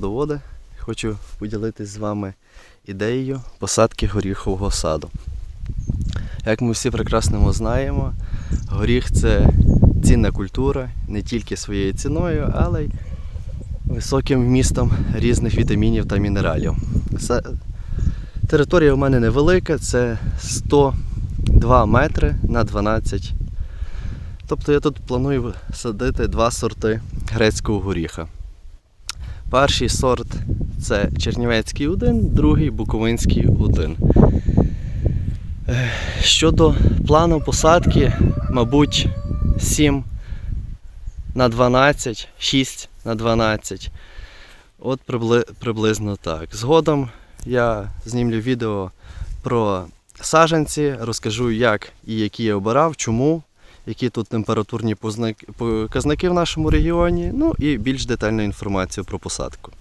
Доводи. Хочу поділитися з вами ідеєю посадки горіхового саду. Як ми всі прекрасно знаємо, горіх це цінна культура не тільки своєю ціною, але й високим вмістом різних вітамінів та мінералів. Територія у мене невелика, це 102 метри на 12. Тобто я тут планую садити два сорти грецького горіха. Перший сорт це Чернівецький 1, другий Буковинський 1. Е, Щодо плану посадки, мабуть, 7 на 12, 6 на 12. От прибли- приблизно так. Згодом я знімлю відео про саджанці, розкажу, як і які я обирав, чому, які тут температурні показники в нашому регіоні, ну і більш детальну інформацію про посадку.